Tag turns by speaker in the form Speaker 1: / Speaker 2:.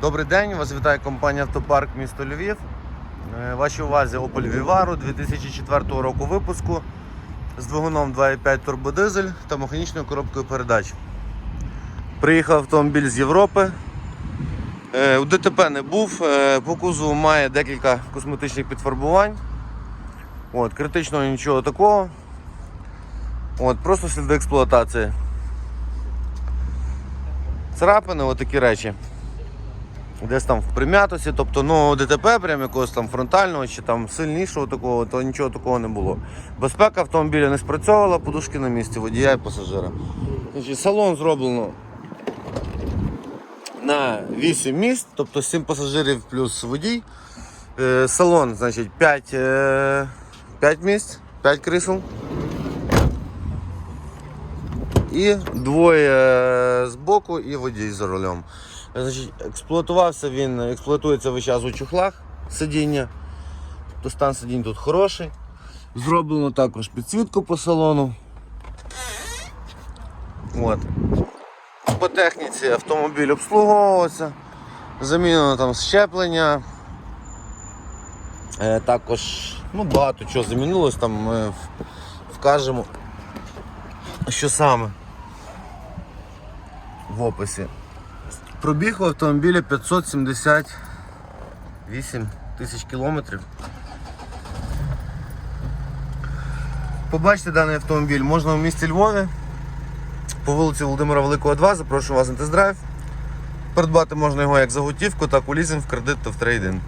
Speaker 1: Добрий день, вас вітає компанія Автопарк місто Львів. Е, Вашій увазі Opel Vivaro 2004 року випуску з двигуном 2.5 турбодизель та механічною коробкою передач. Приїхав автомобіль з Європи. Е, У ДТП не був, е, по кузову має декілька косметичних підфарбувань. От, критичного нічого такого. От, просто сліди експлуатації. Царапини, отакі речі. Десь там в прим'ятості, тобто ну, ДТП прям якогось там фронтального чи там сильнішого такого, то нічого такого не було. Безпека автомобіля не спрацьовувала, подушки на місці, водія і пасажира. Салон зроблено на 8 місць, тобто 7 пасажирів плюс водій. Е, Салон, значить, 5, е, 5 місць, 5 крісел. І двоє з боку і водій за рулем. Значить, експлуатувався він, експлуатується весь час у чохлах сидіння. Тобто стан сидінь тут хороший. Зроблено також підсвітку по салону. От. По техніці автомобіль обслуговувався, замінено там щеплення. Е, також ну, багато чого замінилось, там ми вкажемо, що саме в описі. Пробіг у автомобіля 578 тисяч кілометрів. Побачити даний автомобіль можна в місті Львові по вулиці Володимира Великого 2. Запрошую вас на тест-драйв. Придбати можна його як за готівку, так у лізинг, в кредит та в трейдинг.